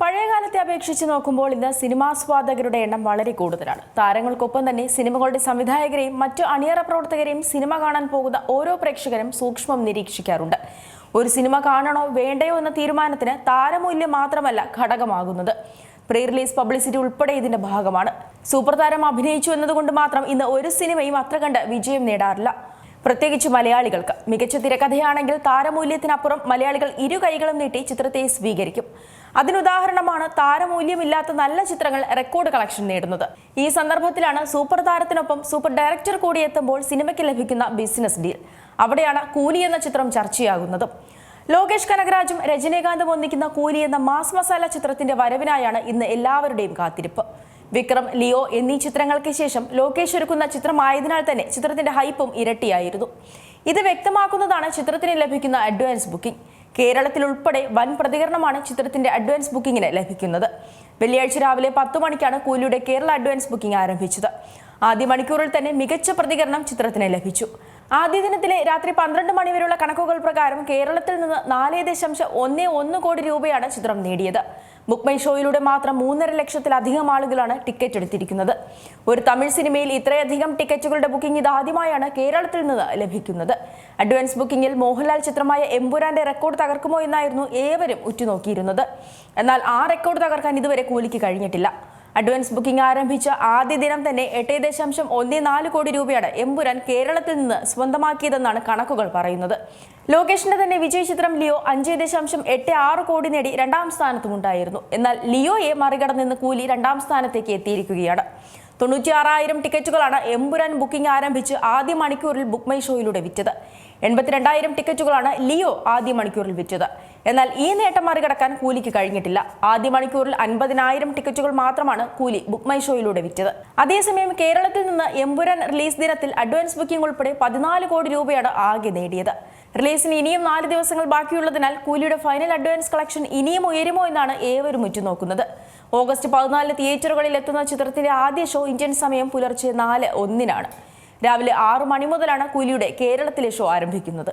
പഴയകാലത്തെ അപേക്ഷിച്ച് നോക്കുമ്പോൾ ഇന്ന് സിനിമാസ്വാദകരുടെ എണ്ണം വളരെ കൂടുതലാണ്. താരങ്ങൾക്കൊപ്പം തന്നെ സിനിമകളുടെ സംവിധായകരെയും മറ്റു അണിയറ പ്രവർത്തകരെയും സിനിമ കാണാൻ പോകുന്ന ഓരോ പ്രേക്ഷകരും സൂക്ഷ്മം നിരീക്ഷിക്കാറുണ്ട്. ഒരു സിനിമ കാണണോ വേണ്ടയോ എന്ന തീരുമാനത്തിന് താരമൂല്യം മാത്രമല്ല ഘടകമാകുന്നത്. പ്രീ റിലീസ് പബ്ലിസിറ്റി ഉൾപ്പെടെ ഇതിന്റെ ഭാഗമാണ്. സൂപ്പർ താരം അഭിനയിച്ചു എന്നതുകൊണ്ട് മാത്രം ഇന്ന് ഒരു സിനിമയും അത്ര കണ്ട് വിജയം നേടാറില്ല. പ്രത്യേകിച്ച് മലയാളികൾക്ക്. മികച്ച തിരക്കഥയാണെങ്കിൽ താരമൂല്യത്തിനപ്പുറം മലയാളികൾ ഇരു കൈകളും നീട്ടി ചിത്രത്തെ സ്വീകരിക്കും. അതിനുദാഹരണമാണ് താരമൂല്യമില്ലാത്ത നല്ല ചിത്രങ്ങൾ റെക്കോർഡ് കളക്ഷൻ നേടുന്നത്. ഈ സന്ദർഭത്തിലാണ് സൂപ്പർ താരത്തിനൊപ്പം സൂപ്പർ ഡയറക്ടർ കൂടി എത്തുമ്പോൾ സിനിമയ്ക്ക് ലഭിക്കുന്ന ബിസിനസ് ഡീൽ അവിടെയാണ് കൂലി എന്ന ചിത്രം ചർച്ചയാകുന്നതും. ലോകേഷ് കനകരാജും രജനീകാന്തും ഒന്നിക്കുന്ന കൂലി എന്ന മാസ് മസാല ചിത്രത്തിന്റെ വരവിനായാണ് ഇന്ന് എല്ലാവരുടെയും കാത്തിരിപ്പ്. വിക്രം ലിയോ എന്നീ ചിത്രങ്ങൾക്ക് ശേഷം ലോകേഷ് ഒരുക്കുന്ന ചിത്രമായതിനാൽ തന്നെ ചിത്രത്തിന്റെ ഹൈപ്പും ഇരട്ടിയായിരുന്നു. ഇത് വ്യക്തമാക്കുന്നതാണ് ചിത്രത്തിന് ലഭിക്കുന്ന അഡ്വാൻസ് ബുക്കിംഗ് കേരളത്തിൽ ഉൾപ്പെടെ വൻ പ്രതികരണമാണ് ചിത്രത്തിന്റെ അഡ്വാൻസ് ബുക്കിംഗിന് ലഭിക്കുന്നത്. വെള്ളിയാഴ്ച രാവിലെ പത്ത് മണിക്കാണ് കൂലിയുടെ കേരള അഡ്വാൻസ് ബുക്കിംഗ് ആരംഭിച്ചത്. ആദ്യ മണിക്കൂറിൽ തന്നെ മികച്ച പ്രതികരണം ചിത്രത്തിന് ലഭിച്ചു. ആദ്യ ദിനത്തിലെ രാത്രി പന്ത്രണ്ട് മണിവരെയുള്ള കണക്കുകൾ പ്രകാരം കേരളത്തിൽ നിന്ന് നാല് ദശാംശം ഒന്ന് ഒന്ന് കോടി രൂപയാണ് ചിത്രം നേടിയത്. ബുക്ക് ഷോയിലൂടെ മാത്രം മൂന്നര ലക്ഷത്തിലധികം ആളുകളാണ് ടിക്കറ്റ് എടുത്തിരിക്കുന്നത്. ഒരു തമിഴ് സിനിമയിൽ ഇത്രയധികം ടിക്കറ്റുകളുടെ ബുക്കിംഗ് ഇതാദ്യമായാണ് കേരളത്തിൽ നിന്ന് ലഭിക്കുന്നത്. അഡ്വാൻസ് ബുക്കിംഗിൽ മോഹൻലാൽ ചിത്രമായ എമ്പുരാന്റെ റെക്കോർഡ് തകർക്കുമോ എന്നായിരുന്നു ഏവരും ഉറ്റുനോക്കിയിരുന്നത്. എന്നാൽ ആ റെക്കോർഡ് തകർക്കാൻ ഇതുവരെ കൂലിക്ക് കഴിഞ്ഞിട്ടില്ല. അഡ്വാൻസ് ബുക്കിംഗ് ആരംഭിച്ച ആദ്യ ദിനം തന്നെ എട്ട് ദശാംശം ഒന്ന് നാല് കോടി രൂപയാണ് എമ്പുരാൻ കേരളത്തിൽ നിന്ന് സ്വന്തമാക്കിയതെന്നാണ് കണക്കുകൾ പറയുന്നത്. ലോകേഷിന്റെ തന്നെ വിജയ് ചിത്രം ലിയോ അഞ്ച് ദശാംശം എട്ട് ആറ് കോടി നേടി രണ്ടാം സ്ഥാനത്തുമുണ്ടായിരുന്നു എന്നാൽ ലിയോയെ മറികടന്ന് കൂലി രണ്ടാം സ്ഥാനത്തേക്ക് എത്തിയിരിക്കുകയാണ്. തൊണ്ണൂറ്റിയാറായിരം ടിക്കറ്റുകളാണ് എമ്പുരാൻ ബുക്കിംഗ് ആരംഭിച്ച് ആദ്യ മണിക്കൂറിൽ ബുക്ക് മൈ ഷോയിലൂടെ വിറ്റത്. എൺപത്തിരണ്ടായിരം ടിക്കറ്റുകളാണ് ലിയോ ആദ്യ മണിക്കൂറിൽ വിറ്റത്. എന്നാൽ ഈ നേട്ടം മറികടക്കാൻ കൂലിക്ക് കഴിഞ്ഞിട്ടില്ല. ആദ്യ മണിക്കൂറിൽ അൻപതിനായിരം ടിക്കറ്റുകൾ മാത്രമാണ് കൂലി ബുക്ക് മൈ ഷോയിലൂടെ വിറ്റത്. അതേസമയം കേരളത്തിൽ നിന്ന് എമ്പുരാൻ റിലീസ് ദിനത്തിൽ അഡ്വാൻസ് ബുക്കിംഗ് ഉൾപ്പെടെ പതിനാല് കോടി രൂപയാണ് ആകെ നേടിയത്. റിലീസിന് ഇനിയും നാല് ദിവസങ്ങൾ ബാക്കിയുള്ളതിനാൽ കൂലിയുടെ ഫൈനൽ അഡ്വാൻസ് കളക്ഷൻ ഇനിയും ഉയരുമോ എന്നാണ് ഏവരും ഉറ്റുനോക്കുന്നത്. ഓഗസ്റ്റ് പതിനാലിന് തിയേറ്ററുകളിൽ എത്തുന്ന ചിത്രത്തിലെ ആദ്യ ഷോ ഇന്ത്യൻ സമയം പുലർച്ചെ നാല് ഒന്നിനാണ്. രാവിലെ ആറ് മണി മുതലാണ് കൂലിയുടെ കേരളത്തിലെ ഷോ ആരംഭിക്കുന്നത്.